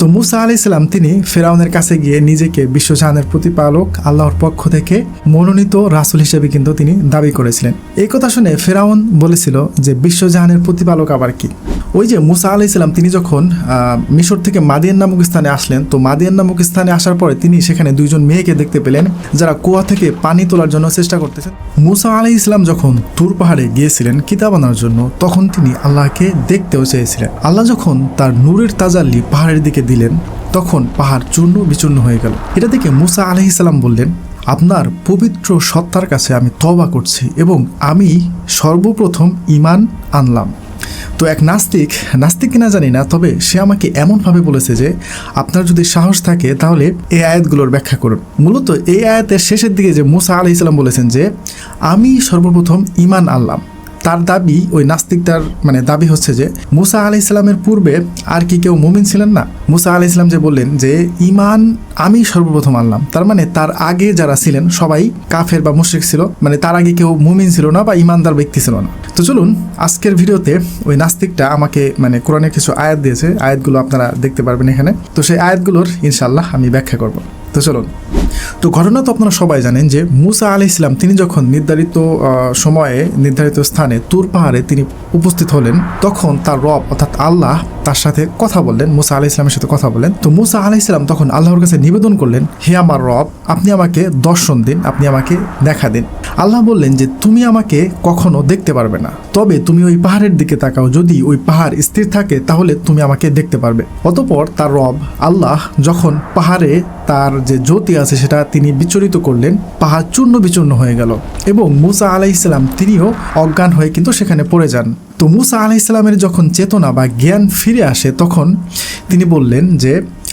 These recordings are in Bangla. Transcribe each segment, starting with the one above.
তো মুসা আলি ইসলাম তিনি ফেরাউনের কাছে গিয়ে নিজেকে বিশ্বজাহানের প্রতিপালক, আল্লাহর পক্ষ থেকে মনোনীত রাসুল হিসেবে কিন্তু তিনি দাবি করেছিলেন। এই কথা শুনে ফেরাউন বলেছিল যে, বিশ্বজাহানের প্রতিপালক আবার কি? ওই যে মুসা আলি ইসলাম তিনি যখন মিশর থেকে মাদিয়ান নামক স্থানে আসলেন, তো মাদিয়ান নামক স্থানে আসার পরে তিনি সেখানে দুইজন মেয়েকে দেখতে পেলেন, যারা কুয়া থেকে পানি তোলার জন্য চেষ্টা করতেছেন। মুসা আলি ইসলাম যখন তুর পাহাড়ে গিয়েছিলেন কিতাব আনার জন্য, তখন তিনি আল্লাহকে দেখতেও চেয়েছিলেন। আল্লাহ যখন তার নূরের তাজাল্লি পাহাড়ের দিকে দিলেন, তখন পাহাড় চূর্ণ বিচূর্ণ হয়ে গেল। এটা দেখে মুসা আলহি সাল্লাম বললেন, আপনার পবিত্র সত্তার কাছে আমি তবা করছি এবং আমি সর্বপ্রথম ইমান আনলাম। তো এক নাস্তিক নাস্তিক কিনা জানি না, তবে সে আমাকে এমনভাবে বলেছে যে, আপনার যদি সাহস থাকে তাহলে এই আয়াতগুলোর ব্যাখ্যা করুন। মূলত এই আয়াতের শেষের দিকে যে মুসা আলি ইসলাম বলেছেন যে, আমি সর্বপ্রথম ইমান আনলাম। তার দাবি, ওই নাস্তিকটার মানে দাবি হচ্ছে যে, মুসা আলি ইসলামের পূর্বে আর কি কেউ মুমিন ছিলেন না? মুসা আলি ইসলাম যে বললেন যে ইমান আমি সর্বপ্রথম আনলাম। তার মানে তার আগে যারা ছিলেন, সবাই কাফের বা মুশরিক ছিল মানে তার আগে কেউ মুমিন ছিল না বা ইমানদার ব্যক্তি ছিল না। তো চলুন, আজকের ভিডিওতে ওই নাস্তিকটা আমাকে মানে কোরআনের কিছু আয়াত দিয়েছে। আয়াতগুলো আপনারা দেখতে পারবেন এখানে। তো সেই আয়াতগুলোর ইনশাল্লাহ আমি ব্যাখ্যা করব। তো চলুন। তো ঘটনা তো আপনারা সবাই জানেন যে মুসা আলি ইসলাম তিনি যখন নির্ধারিত সময়ে, নির্ধারিত স্থানে তুর পাহাড়ে তিনি উপস্থিত হলেন, তখন তার রব অর্থাৎ আল্লাহ তার সাথে কথা বললেন, মুসা আলি ইসলামের সাথে কথা বললেন। তো মুসা আলি ইসলাম তখন আল্লাহর কাছে নিবেদন করলেন, হে আমার রব, আপনি আমাকে দর্শন দিন, আপনি আমাকে দেখা দিন। আল্লাহ বললেন যে তুমি আমাকে কখনো দেখতে পারবে না। তবে তুমি ওই পাহাড়ের দিকে তাকাও। যদি ওই পাহাড় স্থির থাকে, তাহলে তুমি আমাকে দেখতে পারবে। অতপর তার রব, আল্লাহ, যখন পাহাড়ে তার যে জ্যোতি আছে, সেটা তিনি বিচলিত করলেন, পাহাড় চূর্ণ বিচূর্ণ হয়ে গেল। এবং মুসা আলাহ ইসলাম তিনিও অজ্ঞান হয়ে কিন্তু সেখানে পড়ে যান। তো মুসা আলাহ ইসলামের যখন চেতনা বা জ্ঞান ফিরে আসে, তখন তিনি বললেন যে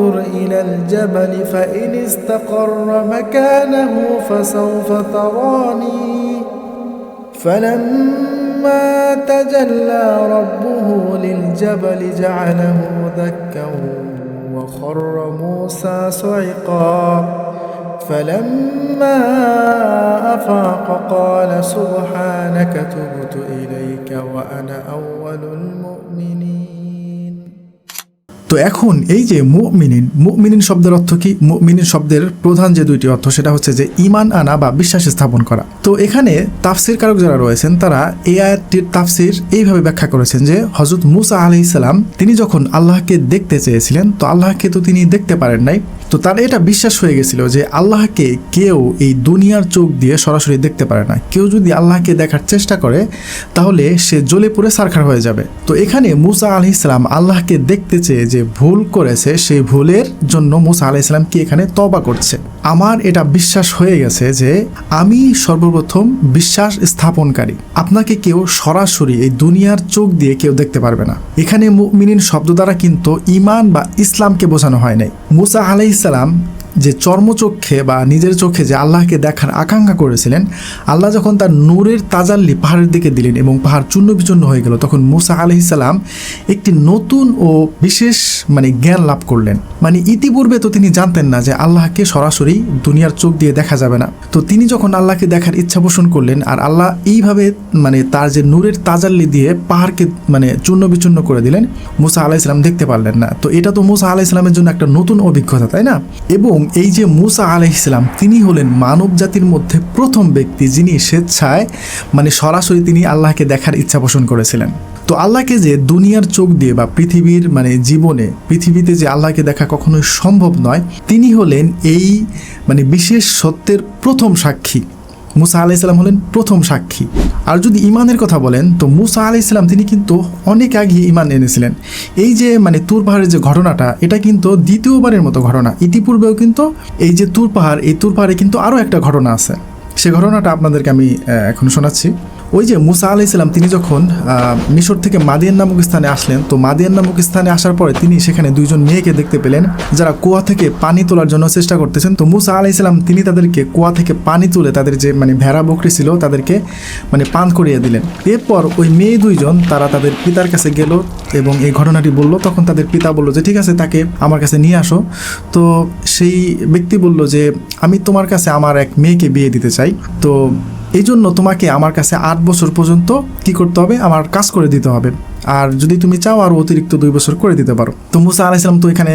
انظر إلى الجبل فإن استقر مكانه فسوف تراني. فلما تجلى ربه للجبل جعله دكا وخر موسى صعقا. فلما أفاق قال سبحانك تبت إليك وأنا أول المؤمنين. তো এখন এই যে মুমিনিন মুমিনিন শব্দের অর্থ কি? মুমিনিন শব্দের প্রধান যে দুইটি অর্থ, সেটা হচ্ছে যে ইমান আনা বা বিশ্বাস স্থাপন করা। তো এখানে তাফসির কারক যারা রয়েছেন, তারা এই আয়াতটির তাফসির এইভাবে ব্যাখ্যা করেছেন যে হজরত মুসা আলি ইসলাম তিনি যখন আল্লাহকে দেখতে চেয়েছিলেন, তো আল্লাহকে তো তিনি দেখতে পারেন নাই। তো তার এটা বিশ্বাস হয়ে গেছিল যে, আল্লাহকে কেউ এই দুনিয়ার চোখ দিয়ে সরাসরি দেখতে পারে না। কেউ যদি আল্লাহকে দেখার চেষ্টা করে, তাহলে সে জ্বলে পুড়ে সারখার হয়ে যাবে। তো এখানে মুসা আলি ইসলাম আল্লাহকে দেখতে চেয়ে যে ভুল করেছে, সেই ভুলের জন্য মুসা আলাহ ইসলাম কি এখানে তবা করছে? আমার এটা বিশ্বাস হয়ে গেছে যে আমি সর্বপ্রথম বিশ্বাস স্থাপনকারী। আপনাকে কেউ সরাসরি এই দুনিয়ার চোখ দিয়ে কেউ দেখতে পারবে না। এখানে মুমিনিন শব্দ দ্বারা কিন্তু ইমান বা ইসলামকে বোঝানো হয় নাই। মুসা আলাইসালাম যে চর্মচক্ষে বা নিজের চোখে যে আল্লাহকে দেখার আকাঙ্ক্ষা করেছিলেন, আল্লাহ যখন তার নূরের তাজাল্লি পাহাড়ের দিকে দিলেন এবং পাহাড় চূর্ণ বিচূর্ণ হয়ে গেল, তখন মুসা আলহিসাল্লাম একটি নতুন ও বিশেষ মানে জ্ঞান লাভ করলেন। মানে ইতিপূর্বে তো তিনি জানতেন না যে আল্লাহকে সরাসরি দুনিয়ার চোখ দিয়ে দেখা যাবে না। তো তিনি যখন আল্লাহকে দেখার ইচ্ছা পোষণ করলেন আর আল্লাহ এইভাবে মানে তার যে নূরের তাজাল্লি দিয়ে পাহাড়কে মানে চূর্ণ বিচূর্ণ করে দিলেন, মুসা আলাহ ইসলাম দেখতে পারলেন না। তো এটা তো মুসা আলাহ ইসলামের জন্য একটা নতুন অভিজ্ঞতা, তাই না? এবং এই যে মুসা আলাহ ইসলাম তিনি হলেন মানব জাতির মধ্যে প্রথম ব্যক্তি যিনি স্বেচ্ছায় মানে সরাসরি তিনি আল্লাহকে দেখার ইচ্ছা পোষণ করেছিলেন। তো আল্লাহকে যে দুনিয়ার চোখ দিয়ে বা পৃথিবীর মানে জীবনে, পৃথিবীতে যে আল্লাহকে দেখা কখনোই সম্ভব নয়, তিনি হলেন এই মানে বিশেষ সত্যের প্রথম সাক্ষী। মুসা আলাহ ইসলাম হলেন প্রথম সাক্ষী। আর যদি ইমানের কথা বলেন, তো মুসা আলাহ ইসলাম তিনি কিন্তু অনেক আগে ইমান এনেছিলেন। এই যে মানে তুর পাহাড়ের যে ঘটনাটা, এটা কিন্তু দ্বিতীয়বারের মতো ঘটনা। ইতিপূর্বেও কিন্তু এই যে তুর পাহাড়, এই তুর পাহাড়ে কিন্তু আরও একটা ঘটনা আছে। সে ঘটনাটা আপনাদেরকে আমি এখন শোনাচ্ছি। ওই যে মুসা আলাইসাল্লাম তিনি যখন মিশর থেকে মাদিয়ান নামক স্থানে আসলেন, তো মাদিয়ান নামক স্থানে আসার পরে তিনি সেখানে দুইজন মেয়েকে দেখতে পেলেন, যারা কুয়া থেকে পানি তোলার জন্য চেষ্টা করতেছেন। তো মুসা আলাইসাল্লাম তিনি তাদেরকে কুয়া থেকে পানি তুলে তাদের যে মানে ভেড়া বকরি ছিল, তাদেরকে মানে পান করিয়ে দিলেন। এরপর ওই মেয়ে দুইজন, তারা তাদের পিতার কাছে গেল এবং এই ঘটনাটি বলল। তখন তাদের পিতা বলল যে, ঠিক আছে, তাকে আমার কাছে নিয়ে আসো। তো সেই ব্যক্তি বলল যে, আমি তোমার কাছে আমার এক মেয়েকে বিয়ে দিতে চাই। তো এই জন্য তোমাকে আমার কাছে আট বছর পর্যন্ত কি করতে হবে? আমার কাজ করে দিতে হবে। আর যদি তুমি চাও আরও অতিরিক্ত দুই বছর করে দিতে পারো। তো মুসা আলাইসালাম তো এখানে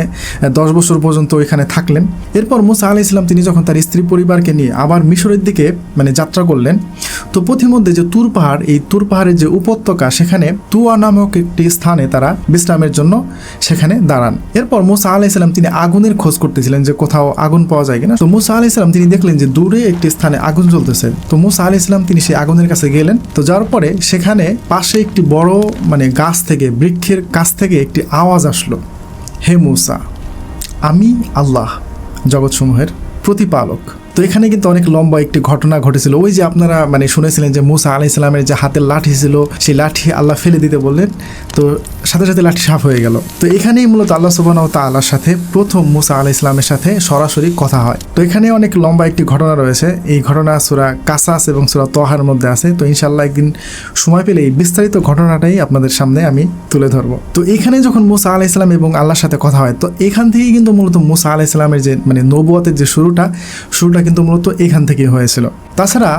দশ বছর পর্যন্ত এখানে থাকলেন। এরপর মুসা আলাইসালাম তিনি যখন তার স্ত্রী পরিবারকে নিয়ে আবার মিশরের দিকে মানে যাত্রা করলেন, তো পথিমধ্যে যে তুর পাহাড়, এই তুর পাহাড়ের যে উপত্যকা, সেখানে তুয়া নামক একটি স্থানে তারা বিশ্রামের জন্য সেখানে দাঁড়ান। এরপর মুসা আলাইসালাম তিনি আগুনের খোঁজ করতেছিলেন যে কোথাও আগুন পাওয়া যায় কিনা। তো মুসা আলাইসালাম তিনি দেখলেন যে দূরে একটি স্থানে আগুন জ্বলতেছে। তো মুসা আলাইসালাম তিনি সেই আগুনের কাছে গেলেন। তো যাওয়ার পরে সেখানে পাশে একটি বড় মানে গাছ থেকে, বৃক্ষের কাছ থেকে একটি আওয়াজ আসলো, হে মূসা, আমি আল্লাহ জগৎসমূহের প্রতিপালক। তো এখানে কিন্তু অনেক লম্বা একটি ঘটনা ঘটেছিল। ওই যে আপনারা মানে শুনেছিলেন যে মুসা আলাইসালামের যে হাতের লাঠি ছিল, সেই লাঠি আল্লাহ ফেলে দিতে বললেন। তো সাথে সাথে লাঠি সাফ হয়ে গেল। তো এখানেই মূলত আল্লাহ সুবাহ তাল্লাহর সাথে প্রথম মুসা আলাই ইসলামের সাথে সরাসরি কথা হয়। তো এখানে অনেক লম্বা একটি ঘটনা রয়েছে। এই ঘটনা সুরা কাসাস এবং সুরা তহার মধ্যে আছে। তো ইনশাল্লাহ একদিন সময় পেলে এই বিস্তারিত ঘটনাটাই আপনাদের সামনে আমি তুলে ধরবো। তো এখানে যখন মুসা আলাহ ইসলাম এবং আল্লাহর সাথে কথা হয়, তো এখান থেকেই কিন্তু মূলত মুসা আলাহ ইসলামের যে মানে নবুয়াতের যে শুরুটা শুরুটা কিন্তু মূলত এখান থেকেই হয়েছিল। তাছাড়া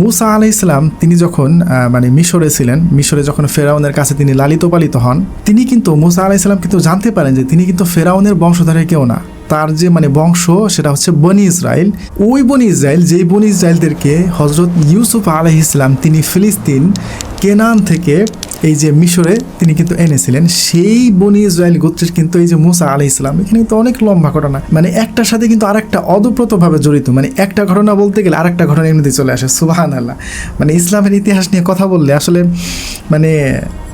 মুসা আলাহ ইসলাম তিনি যখন মানে মিশরে ছিলেন, মিশরে যখন ফেরাউনের কাছে তিনি লালিত পালিত হন, তিনি কিন্তু মুসা আলাহ ইসলাম কিন্তু জানতে পারেন যে তিনি কিন্তু ফেরাউনের বংশধরের কেউ না। তার যে মানে বংশ, সেটা হচ্ছে বনি ইসরায়েল ওই বনি ইসরায়েল যেই বনি ইসরায়েলদেরকে হজরত ইউসুফ আলাহ ইসলাম তিনি ফিলিস্তিন, কেনান থেকে এই যে মিশরে তিনি কিন্তু এনেছিলেন। সেই বনি ইসরায়েল গোত্রের কিন্তু এই যে মুসা আলি ইসলাম এখানে কিন্তু অনেক লম্বা ঘটনা। মানে একটার সাথে কিন্তু আরেকটা অদপ্রতভাবে জড়িত। মানে একটা ঘটনা বলতে গেলে আরেকটা ঘটনা এমনিতে চলে আসে সুবাহান আল্লাহ মানে ইসলামের ইতিহাস নিয়ে কথা বললে আসলে মানে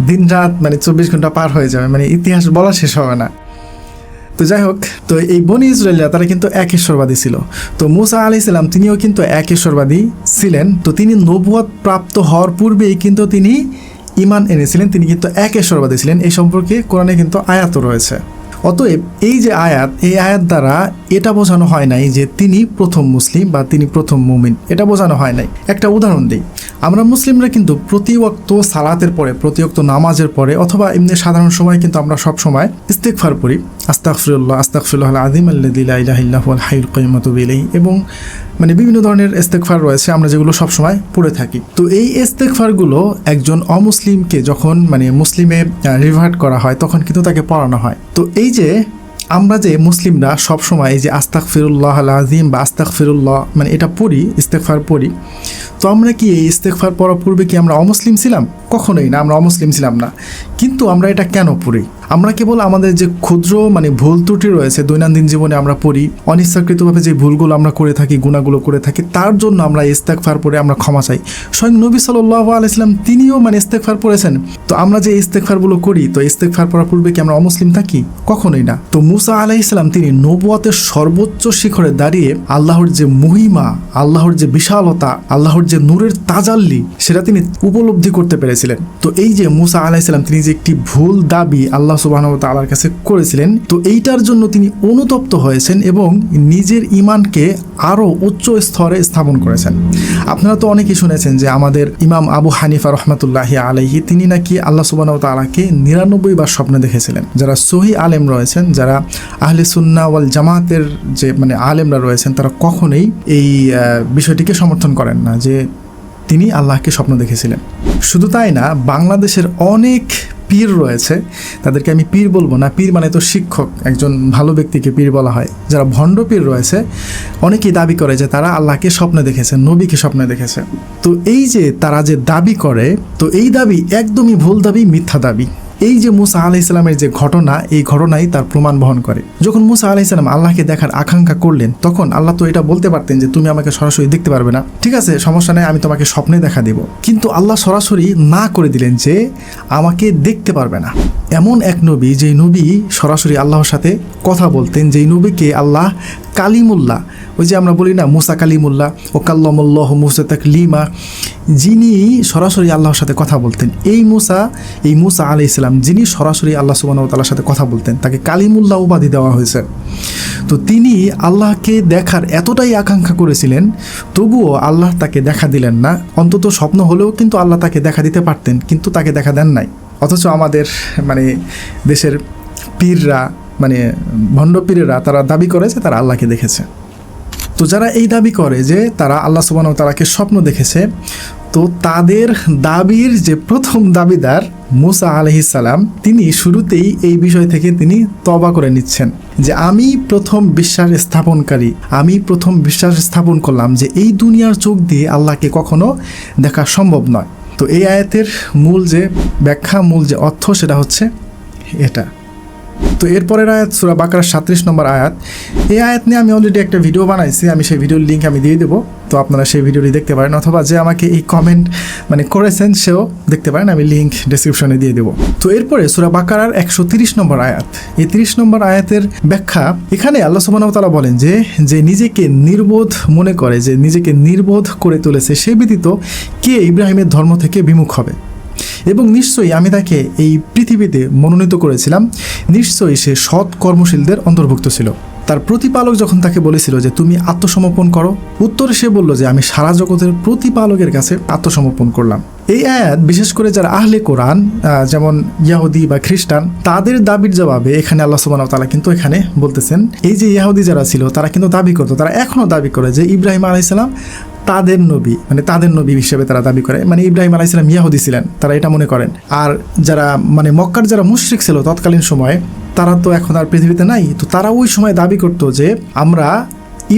দিন রাত মানে চব্বিশ ঘণ্টা পার হয়ে যাবে। মানে ইতিহাস বলা শেষ হবে না। তো যাই হোক, তো এই বনি ইসরায়েলরা তারা কিন্তু এক ঈশ্বরবাদী ছিল। তো মুসা আলি ইসলাম তিনিও কিন্তু এক ঈশ্বরবাদী ছিলেন। তো তিনি নবুয়াদ প্রাপ্ত হওয়ার পূর্বেই কিন্তু তিনি ইমান এনেছিলেন, তিনি কিন্তু এক ঈশ্বরবাদী ছিলেন। এই সম্পর্কে কোরআনে কিন্তু আয়াত রয়েছে। অতএব এই যে আয়াত, এই আয়াত দ্বারা এটা বোঝানো হয় নাই যে তিনি প্রথম মুসলিম বা তিনি প্রথম মুমিন। এটা বোঝানো হয় নাই। একটা উদাহরণ দিই। আমরা মুসলিমরা কিন্তু প্রতিওক্ত সালাতের পরে প্রতিওক্ত নামাজের পরে অথবা এমনি সাধারণ সময় কিন্তু আমরা সব সময় ইস্তেকফার পড়ি। আস্তাকফিরুল্লাহ আস্তাকফিরুল্লাহ আদিম আল্লাহ হাইল কৈমতুবিলাই এবং মানে বিভিন্ন ধরনের ইস্তেকফার রয়েছে, আমরা যেগুলো সবসময় পড়ে থাকি। তো এই ইস্তেকফারগুলো একজন অমুসলিমকে যখন মানে মুসলিমে রিভার্ট করা হয়, তখন কিন্তু তাকে পড়ানো হয়। তো এই যে আমরা যে মুসলিমরা সবসময় এই যে আস্তাক ফিরুল্লাহ আল আজিম বা আস্তাক ফিরুল্লাহ মানে এটা পড়ি ইস্তেকফার পড়ি, তো আমরা কি এই ইস্তেকফার পড়ার পূর্বে কি আমরা অমুসলিম ছিলাম? কখনোই না, আমরা অমুসলিম ছিলাম না। কিন্তু আমরা এটা কেন পড়ি? আমরা কেবল আমাদের যে ক্ষুদ্র মানে ভুল ত্রুটি রয়েছে, দৈনন্দিন জীবনে আমরা পড়ি, অনিচ্ছাকৃতভাবে যে ভুলগুলো আমরা করে থাকি, গুণাগুলো করে থাকি, তার জন্য আমরা ইস্তেকফার পরে আমরা ক্ষমা চাই। স্বয়ং নবী সাল্লাহ আলাইসলাম তিনিও মানে ইস্তেকফার পড়েছেন। তো আমরা যে ইস্তেকফারগুলো করি, তো ইস্তেকফার পড়ার পূর্বে কি আমরা অমুসলিম থাকি? কখনোই না। তো মুসা আলাইসালাম তিনি নবুয়াতের সর্বোচ্চ শিখরে দাঁড়িয়ে আল্লাহর যে মহিমা, আল্লাহর যে বিশালতা, আল্লাহর যে নূরের তাজাল্লি, সেটা তিনি উপলব্ধি করতে পেরেছিলেন তো এই যে মুসা আলাইসালাম তিনি যে একটি ভুল দাবি আল্লাহ সুবাহ তাল্লার কাছে করেছিলেন, তো এইটার জন্য তিনি অনুতপ্ত হয়েছেন এবং নিজের ইমানকে আরও উচ্চ স্তরে স্থাপন করেছেন। আপনারা তো অনেকেই শুনেছেন যে আমাদের ইমাম আবু হানিফা রহমাতুল্লাহি আলাইহি, তিনি নাকি আল্লাহ সুবাহ তালাকে নিরানব্বই বার স্বপ্নে দেখেছিলেন। যারা সহি আলেম রয়েছেন, যারা আহলে সুন্না ওয়াল জামাতের যে মানে আলেমরা রয়েছেন, তারা কখনোই এই বিষয়টিকে সমর্থন করেন না যে তিনি আল্লাহকে স্বপ্ন দেখেছিলেন। শুধু তাই না, বাংলাদেশের অনেক পীর রয়েছে, তাদেরকে আমি পীর বলব না, পীর মানে তো শিক্ষক, একজন ভালো ব্যক্তিকে পীর বলা হয়। যারা ভণ্ড পীর রয়েছে, অনেকেই দাবি করে যে তারা আল্লাহকে স্বপ্নে দেখেছে, নবীকে স্বপ্নে দেখেছে। তো এই যে তারা যে দাবি করে, তো এই দাবি একদমই ভুল দাবি, মিথ্যা দাবি। এই যে মুসা আলাহ ইসলামের যে ঘটনা, এই ঘটনাই তার প্রমাণ বহন করে। যখন মুসা আলাহ ইসলাম আল্লাহকে দেখার আকাঙ্ক্ষা করলেন, তখন আল্লাহ তো এটা বলতে পারতেন যে, তুমি আমাকে সরাসরি দেখতে পারবে না। ঠিক আছে, সমস্যা নেই, আমি তোমাকে স্বপ্নে দেখা দিব। কিন্তু আল্লাহ সরাসরি না করে দিলেন যে, আমাকে দেখতে পারবে না। এমন এক নবী, যেই নবী সরাসরি আল্লাহর সাথে কথা বলতেন, যেই নবীকে আল্লাহ কালিমুল্লাহ। ওই যে আমরা বলি না, মুসা কালিমুল্লাহ ও কাল্লামুল্লাহ মুসা তাক লিমা যিনি সরাসরি আল্লাহর সাথে কথা বলতেন। এই মুসা এই মুসা আলি ইসলাম যিনি সরাসরি আল্লাহ সুবাহ তাল্লার সাথে কথা বলতেন, তাকে কালিমুল্লাহ উপাধি দেওয়া হয়েছে। তো তিনি আল্লাহকে দেখার এতটাই আকাঙ্ক্ষা করেছিলেন, তবুও আল্লাহ তাকে দেখা দিলেন না। অন্তত স্বপ্ন হলেও কিন্তু আল্লাহ তাকে দেখা দিতে পারতেন, কিন্তু তাকে দেখা দেন নাই। অথচ আমাদের মানে দেশের পীররা মানে ভণ্ড পীরেরা তারা দাবি করে যে তারা আল্লাহকে দেখেছে। তো যারা এই দাবি করে যে তারা আল্লাহ সুবাহ তালাকে স্বপ্ন দেখেছে, তো তাদের দাবির যে প্রথম দাবিদার মুসা আলহিসাল্লাম তিনি শুরুতেই এই বিষয় থেকে তিনি তবা করে নিচ্ছেন যে আমি প্রথম বিশ্বাস স্থাপনকারী, আমি প্রথম বিশ্বাস স্থাপন করলাম যে এই দুনিয়ার চোখ দিয়ে আল্লাহকে কখনো দেখা সম্ভব নয়। তো এই আয়াতের মূল যে ব্যাখ্যা, মূল যে অর্থ, সেটা হচ্ছে এটা। তো এরপরের আয়াত, সুরা বাকার সাত্রিশ নম্বর আয়াত। এই আয়াত নিয়ে আমি অলরেডি একটা ভিডিও বানাইছি, আমি সেই ভিডিওর লিঙ্ক আমি দিয়ে দেবো। তো আপনারা সেই ভিডিওটি দেখতে পারেন, অথবা যে আমাকে এই কমেন্ট মানে করেছেন, সেও দেখতে পারেন, আমি লিঙ্ক ডিসক্রিপশনে দিয়ে দেবো। তো এরপরে সুরা বাকারার একশো তিরিশ নম্বর আয়াত। এই তিরিশ নম্বর আয়াতের ব্যাখ্যা, এখানে আল্লাহ সুবাহতালা বলেন যে যে নিজেকে নির্বোধ মনে করে, যে নিজেকে নির্বোধ করে তুলেছে, সে ব্যতীত কে ইব্রাহিমের ধর্ম থেকে বিমুখ হবে? এবং নিশ্চয়ই আমি তাকে এই পৃথিবীতে মনোনীত করেছিলাম। নিশ্চয়ই সে সৎ কর্মশীলদের অন্তর্ভুক্ত ছিল। তার প্রতিপালক যখন তাকে বলেছিল যে তুমি আত্মসমর্পণ করো, উত্তরে সে বলল যে আমি সারা জগতের প্রতিপালকের কাছে আত্মসমর্পণ করলাম। এই আয়াত বিশেষ করে যারা আহলে কোরআন যেমন ইয়াহুদি বা খ্রিস্টান, তাদের দাবির জবাবে এখানে আল্লাহ সুবাহ তালা কিন্তু এখানে বলতেছেন, এই যে ইয়াহুদি যারা ছিল, তারা কিন্তু দাবি করতো, তারা এখনও দাবি করে যে ইব্রাহিম আলাইসাল্লাম তাদের নবী মানে তাদের নবী হিসেবে তারা দাবি করে। মানে ইব্রাহিম আলাহ ইসলাম ইয়াহুদি ছিলেন, তারা এটা মনে করেন। আর যারা মানে মক্কার যারা মুশ্রিক ছিল তৎকালীন সময়ে, তারা তো এখন আর পৃথিবীতে নাই। তো তারা ওই সময় দাবি করতো যে, আমরা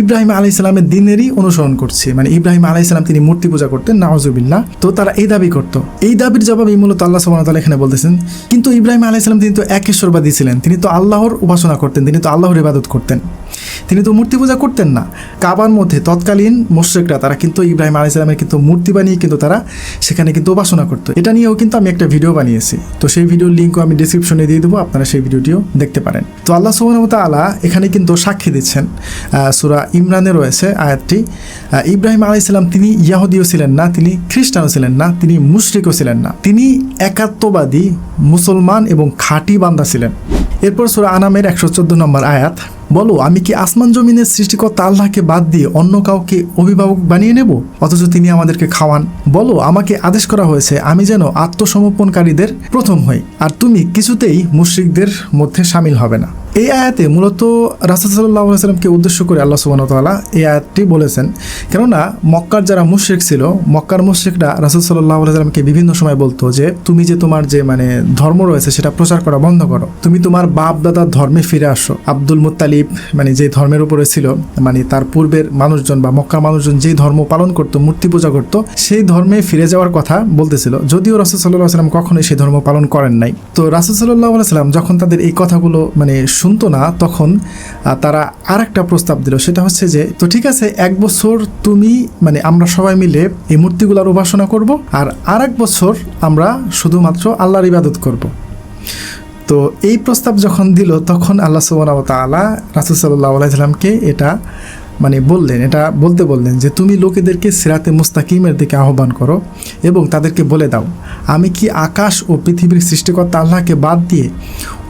ইব্রাহিম আলাই ইসলামের দিনেরই অনুসরণ করছে। মানে ইব্রাহিম ইসলাম তিনি মূর্তি পূজা করতেন নাওজুবিল্লাহ তো তারা এই দাবি করতো। এই দাবির জবাবে মূলত আল্লাহ ওয়া এখানে বলতেছেন, কিন্তু ইব্রাহিম ইসলাম তিনি তো একেশ্বরবাদী ছিলেন। তিনি তো আল্লাহর উপাসনা করতেন, তিনি তো আল্লাহর ইবাদত করতেন। তিনি তো মূর্তি পূজা করতেন না। কাবার মধ্যে তৎকালীন মোশ্রেকরা, তারা কিন্তু ইব্রাহিম ইসলামের কিন্তু মূর্তি বানিয়ে কিন্তু তারা সেখানে কিন্তু উপাসনা করতো। এটা নিয়েও কিন্তু আমি একটা ভিডিও বানিয়েছি। তো সেই ভিডিওর লিঙ্কও আমি ডিসক্রিপশনে দিয়ে দেবো, আপনারা সেই ভিডিওটিও দেখতে পারেন। তো আল্লাহ সুবহানাহু ওয়া তাআলা এখানে কিন্তু সাক্ষী দিচ্ছেন সুরা ইমরানে রয়েছে আয়াতটি। ইব্রাহিম আলাই ইসলাম তিনি ইয়াহুদিও ছিলেন না, তিনি খ্রিস্টানও ছিলেন না, তিনি মুশরিকও ছিলেন না। তিনি একাত্মবাদী মুসলমান এবং খাঁটি বান্দা ছিলেন। এরপর সুরা আনামের একশো চোদ্দ নম্বর আয়াত, বলো, আমি কি আসমান জমিনের সৃষ্টিকর্তা আল্লাহকে বাদ দিয়ে অন্য কাউকে অভিভাবক বানিয়ে নেব? অথচ তিনি আমাদেরকে খাওয়ান। বলো, আমাকে আদেশ করা হয়েছে, আমি যেন আত্মসমর্পণকারীদের প্রথম হই, আর তুমি কিছুতেই মুশ্রিকদের মধ্যে সামিল হবে না। এই আয়াতে মূলত রাসুল সাল্লাহ সাল্লামকে উদ্দেশ্য করে আল্লাহ সুবাহ তাআলা এই আয়াতটি বলেছেন। কেননা মক্কার যারা মুশ্রিক ছিল, মক্কার মুশ্রিকরা রাসুল সাল্লাহ সাল্লামকে বিভিন্ন সময় বলতো যে, তুমি যে তোমার যে মানে ধর্ম রয়েছে সেটা প্রচার করা বন্ধ করো। তুমি তোমার বাপ দাদার ধর্মে ফিরে আসো। আব্দুল মুত্তালিব মানে যে ধর্মের উপরে ছিল মানে তার পূর্বের মানুষজন বা মক্কার মানুষজন যেই ধর্ম পালন করতো, মূর্তি পূজা করতো, সেই ধর্মে ফিরে যাওয়ার কথা বলতেছিল। যদিও রাসুল সাল্লাহ সাল্লাম কখনোই সেই ধর্ম পালন করেন নাই। তো রাসুল সাল্লাহ সাল্লাম যখন তাদের এই কথাগুলো মানে শুনতো না, তখন তারা আর একটা প্রস্তাব দিল। সেটা হচ্ছে যে, তো ঠিক আছে, এক বছর তুমি মানে আমরা সবাই মিলে এই মূর্তিগুলোর উপাসনা করব আর আর এক বছর আমরা শুধুমাত্র আল্লাহর ইবাদত করব। তো এই প্রস্তাব যখন দিল, তখন আল্লাহ সুবাহ তালা রাসুল সাল্লাহ আলাইসাল্লামকে এটা মানে বললেন, এটা বলতে বললেন যে, তুমি লোকেদেরকে সিরাতে মুস্তাকিমের দিকে আহ্বান করো এবং তাদেরকে বলে দাও, আমি কি আকাশ ও পৃথিবীর সৃষ্টিকর্তা আল্লাহকে বাদ দিয়ে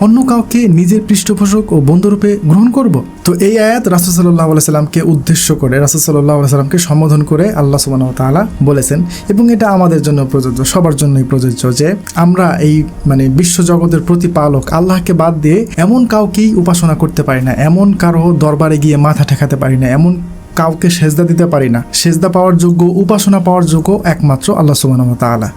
অন্য কাউকে নিজের পৃষ্ঠপোষক ও বন্ধুরূপে গ্রহণ করব? তো এই আয়াত রাসুল সাল্লাহ সাল্লামকে উদ্দেশ্য করে, রাসুল সাল্লাহ সাল্লামকে সম্বোধন করে আল্লাহ সুবাহ তাআলা বলেছেন। এবং এটা আমাদের জন্য প্রযোজ্য, সবার জন্যই প্রযোজ্য যে আমরা এই মানে বিশ্বজগতের প্রতিপালক, আল্লাহকে বাদ দিয়ে এমন কাউকেই উপাসনা করতে পারি না, এমন কারও দরবারে গিয়ে মাথা ঠেকাতে পারি না, এমন কাউকে সেজদা দিতে পারি না। সেজদা পাওয়ার যোগ্য, উপাসনা পাওয়ার যোগ্য একমাত্র আল্লাহ সুবাহ তাআলা।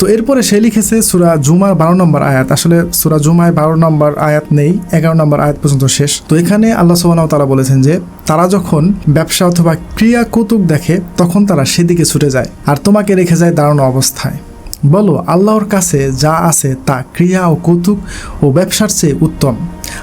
তো এরপরে সে লিখেছে সুরা জুমার বারো নম্বর আয়াত। আসলে সুরা জুমায় বারো নম্বর আয়াত নেই, এগারো নম্বর আয়াত পর্যন্ত শেষ। তো এখানে আল্লাহ সোহানাও তারা বলেছেন যে, তারা যখন ব্যবসা অথবা ক্রিয়া কৌতুক দেখে, তখন তারা সেদিকে ছুটে যায়, আর তোমাকে রেখে যায় দাঁড়ানো অবস্থায়। বলো, আল্লাহর কাছে যা আছে তা ক্রিয়া ও কৌতুক ও ব্যবসার চেয়ে উত্তম।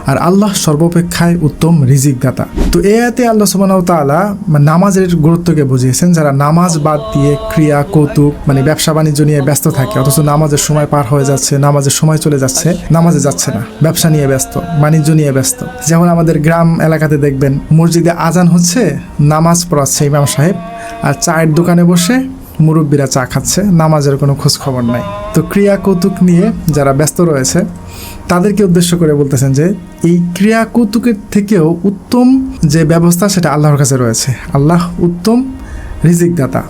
আর আল্লাহ সর্বাপেক্ষায় উত্তম রিজিক দাতা তো এ আয়াতে আল্লাহ তাআলা মানে নামাজের গুরুত্বকে বুঝিয়েছেন, যারা নামাজ বাদ দিয়ে ক্রিয়া, কৌতুক মানে ব্যবসা বাণিজ্য নিয়ে ব্যস্ত থাকে, অথচ নামাজের সময় পার হয়ে যাচ্ছে, নামাজের সময় চলে যাচ্ছে, নামাজে যাচ্ছে না, ব্যবসা নিয়ে ব্যস্ত, বাণিজ্য নিয়ে ব্যস্ত। যেমন আমাদের গ্রাম এলাকাতে দেখবেন, মসজিদে আজান হচ্ছে, নামাজ পড়াচ্ছে ইমাম সাহেব, আর চায়ের দোকানে বসে মুরব্বীরা চা খাচ্ছে, নামাজের কোনো খোঁজ খবর নাই। তো ক্রিয়া কৌতুক নিয়ে যারা ব্যস্ত রয়েছে, তাদেরকে উদ্দেশ্য করে বলতেছেন যে, এই ক্রিয়া কৌতুকের থেকেও উত্তম যে ব্যবস্থা সেটা আল্লাহর কাছে রয়েছে। আল্লাহ উত্তম রিজিক দাতা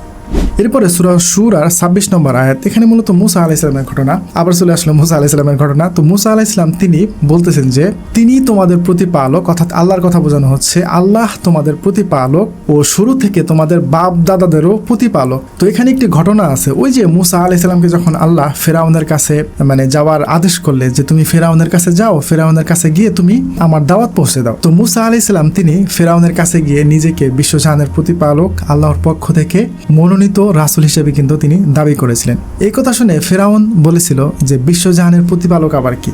এরপরে সুরা সুর আর ছাব্বিশ নম্বর আয়াত। এখানে মূলত মুসা আলাহ ইসলামের ঘটনা। আবার চলে আসলো মুসা আলাহ ইসলামের ঘটনা। তো মুসা আলাহ ইসলাম তিনি বলতেছেন যে, তিনি তোমাদের প্রতিপালক অর্থাৎ আল্লাহর কথা বোঝানো হচ্ছে, আল্লাহ তোমাদের প্রতিপালক ও শুরু থেকে তোমাদের বাপ দাদাদেরও প্রতিপালক। তো এখানে একটি ঘটনা আছে। ওই যে মুসা আলাহ ইসলামকে যখন আল্লাহ ফেরাউনের কাছে মানে যাওয়ার আদেশ করলে যে, তুমি ফেরাউনের কাছে যাও, ফেরাউনের কাছে গিয়ে তুমি আমার দাওয়াত পৌঁছে দাও। তো মুসা আলাহ ইসলাম তিনি ফেরাউনের কাছে গিয়ে নিজেকে বিশ্বজাহানের প্রতিপালক, আল্লাহর পক্ষ থেকে মনোনীত রাসুল হিসেবে কিন্তু তিনি দাবি করেছিলেন এই কথা শুনে ফেরাউন বলেছিল যে বিশ্বজাহানের প্রতিপালক আবার কি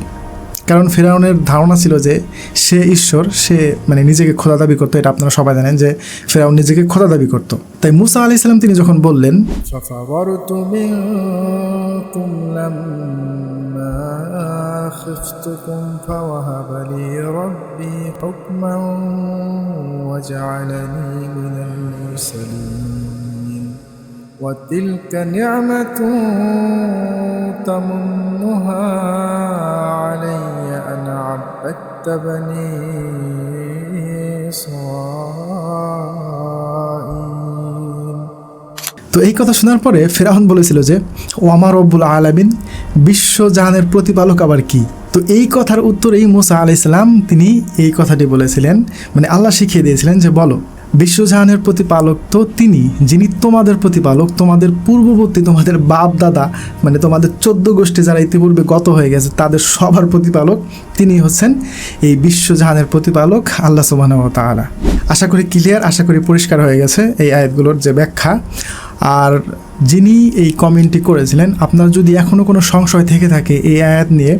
কারণ ফেরাউনের ধারণা ছিল যে সে ঈশ্বর সে মানে নিজেকে খোদা দাবি করতো এটা আপনারা সবাই জানেন যে ফেরাউন নিজেকে খোদা দাবি করতো তাই মুসা আলি ইসলাম তিনি যখন বললেন ففررت منكم لما خفتكم فوهب لي ربي حكما وجعلني من المرسلين وتلك نعمة تمنها علي أن عبدت بني إسرائيل তো এই কথা শোনার পরে ফেরাউন বলেছিল যে ও আমার রব্বুল আলামিন বিশ্বজাহানের প্রতিপালক আবার কি তো এই কথার উত্তরেই মুসা আলি ইসলাম তিনি এই কথাটি বলেছিলেন মানে আল্লাহ শিখিয়ে দিয়েছিলেন যে বলো বিশ্বজাহানের প্রতিপালক তো তিনি, যিনি তোমাদের প্রতিপালক, তোমাদের পূর্ববর্তী তোমাদের বাপ দাদা মানে তোমাদের চোদ্দ গোষ্ঠী যারা ইতিপূর্বে গত হয়ে গেছে, তাদের সবার প্রতিপালক তিনি হচ্ছেন এই বিশ্বজাহানের প্রতিপালক আল্লাহ সুবাহ আশা করি ক্লিয়ার আশা করি পরিষ্কার হয়ে গেছে এই আয়াতগুলোর যে ব্যাখ্যা। আর যিনি এই কমেন্টটি করেছিলেন, আপনার যদি এখনও কোনো সংশয় থেকে থাকে এই আয়াত নিয়ে,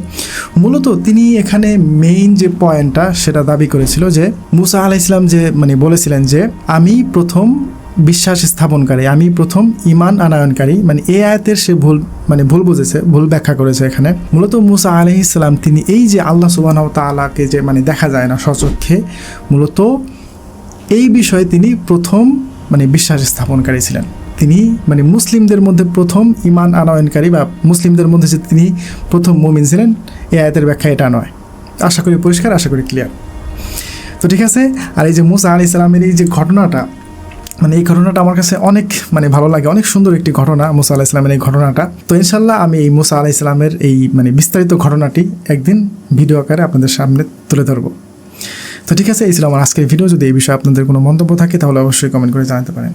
মূলত তিনি এখানে মেইন যে পয়েন্টটা সেটা দাবি করেছিল যে, মুসা আলাহ ইসলাম যে মানে বলেছিলেন যে, আমি প্রথম বিশ্বাস স্থাপনকারী, আমি প্রথম ইমান আনায়নকারী। মানে এই আয়াতের সে ভুল মানে ভুল বুঝেছে, ভুল ব্যাখ্যা করেছে এখানে। মূলত মুসা আলহ ইসলাম তিনি এই যে আল্লাহ সুবাহ তালাকে যে মানে দেখা যায় না সচক্ষে, মূলত এই বিষয়ে তিনি প্রথম মানে বিশ্বাস স্থাপনকারী ছিলেন। তিনি মানে মুসলিমদের মধ্যে প্রথম ইমান আনয়নকারী বা মুসলিমদের মধ্যে যে তিনি প্রথম মুমিন ছিলেন, এই আয়াতের ব্যাখ্যা এটা নয়। আশা করি পরিষ্কার, আশা করি ক্লিয়ার তো ঠিক আছে, আর এই যে মুসা আলি ইসলামের এই যে ঘটনাটা মানে এই ঘটনাটা আমার কাছে অনেক মানে ভালো লাগে, অনেক সুন্দর একটি ঘটনা মুসা আলাহ ইসলামের এই ঘটনাটা। তো ইনশাল্লাহ আমি এই মুসা আলাহ ইসলামের এই মানে বিস্তারিত ঘটনাটি একদিন ভিডিও আকারে আপনাদের সামনে তুলে ধরবো। তো ঠিক আছে, এই ছিল আমার আজকের ভিডিও। যদি এই বিষয়ে আপনাদের কোনো মন্তব্য থাকে, তাহলে অবশ্যই কমেন্ট করে জানাতে পারেন।